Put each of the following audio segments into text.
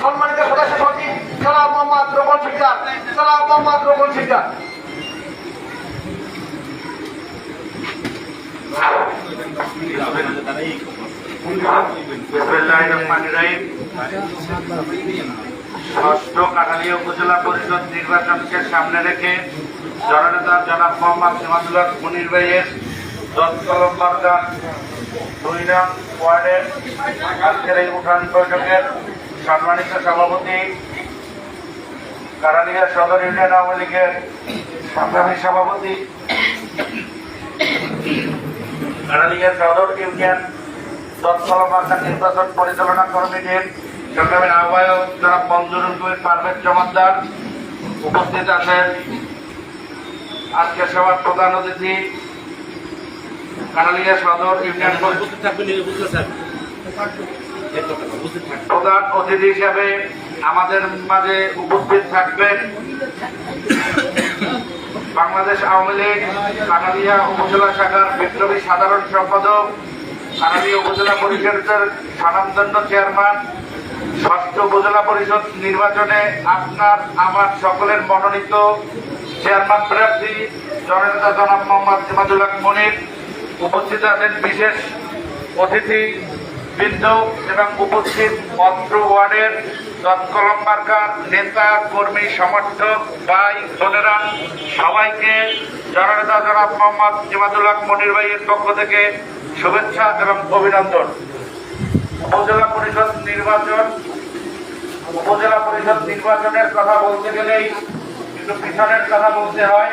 সম্মানিত সালাম মোহাম্মদ সালাম মোহাম্মদ। ষষ্ঠ উপজেলা পরিষদ নির্বাচনকে সামনে রেখে জননেতা জনাব মোহাম্মদ সিমাদুল্লাহ মনির ভাইয়ের দশকলম বার্তা, দুই নং ওয়ার্ডের আজকের এই সম্মানিত সভাপতি, কারালিয়া সদর ইউনিয়ন আওয়ামী লীগের সংগ্রামী সভাপতি, কারালিয়া সদর ইউনিয়ন তৎকালীন মার্কা নির্বাচন পরিচালনা কমিটির সংগ্রামের আহ্বায়ক যারা মঞ্জুরুল কবির পারভেজ জমাদ্দার উপস্থিত আছেন। আজকে সভার প্রধান অতিথি কানালিয়া সদর ইউনিয়ন প্রধান অতিথি হিসাবে আমাদের মাঝে উপস্থিত থাকবেন বাংলাদেশ আওয়ামী লীগ কানালিয়া উপজেলা শাখার বিপ্লবী সাধারণ সম্পাদক কানালিয়া উপজেলা পরিষদের স্বনামধন্য চেয়ারম্যান ষষ্ঠ উপজেলা পরিষদ নির্বাচনে আপনার আমার সকলের মনোনীত চেয়ারম্যান প্রার্থী জননেতা জনাব মোহাম্মদ জিমাদুল্লাহ মনির উপস্থিত আছেন বিশেষ অতিথি বৃন্দ এবং উপস্থিত মন্ত্র ওয়ার্ডের তৎকলম মার্কার নেতা, কর্মী, সমর্থক, ভাই, বোনেরা, সবাইকে জননেতা জনাব মোহাম্মদ জিমাদুল্লাহ মনির ভাইয়ের পক্ষ থেকে শুভেচ্ছা এবং অভিনন্দন। উপজেলা পরিষদ নির্বাচন, উপজেলা পরিষদ নির্বাচনের কথা বলতে গেলেই কিন্তু পিছনের কথা বলতে হয়।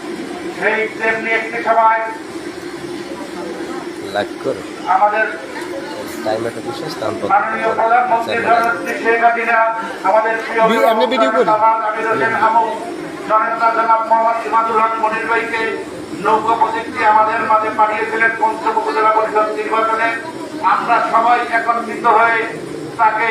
সেই তেমনি একটি সময় আমাদের ভিডিও করি। জনাব মোহাম্মদ ইমাদুল হক মনির ভাইকে নৌকা মাঝে পাঠিয়েছিলেন পঞ্চম উপজেলা পরিষদ নির্বাচনে। আমরা সবাই একত্রিত হয়ে তাকে